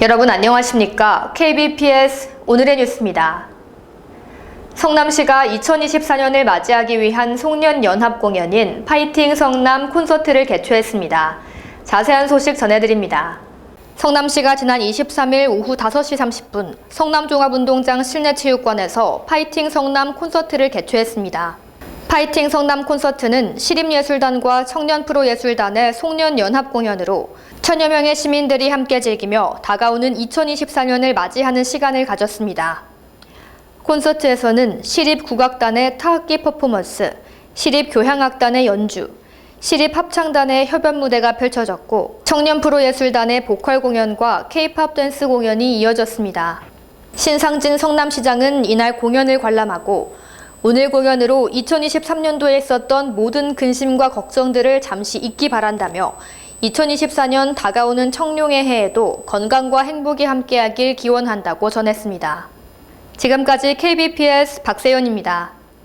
여러분 안녕하십니까? KBPS 오늘의 뉴스입니다. 성남시가 2024년을 맞이하기 위한 송년 연합 공연인 파이팅 성남 콘서트를 개최했습니다. 자세한 소식 전해드립니다. 성남시가 지난 23일 오후 5시 30분 성남종합운동장 실내체육관에서 파이팅 성남 콘서트를 개최했습니다. 파이팅 성남 콘서트는 시립예술단과 청년프로예술단의 송년 연합 공연으로 천여 명의 시민들이 함께 즐기며 다가오는 2024년을 맞이하는 시간을 가졌습니다. 콘서트에서는 시립국악단의 타악기 퍼포먼스, 시립교향악단의 연주, 시립합창단의 협연 무대가 펼쳐졌고 청년프로예술단의 보컬 공연과 케이팝 댄스 공연이 이어졌습니다. 신상진 성남시장은 이날 공연을 관람하고 오늘 공연으로 2023년도에 있었던 모든 근심과 걱정들을 잠시 잊기 바란다며 2024년 다가오는 청룡의 해에도 건강과 행복이 함께하길 기원한다고 전했습니다. 지금까지 KBPS 박세연입니다.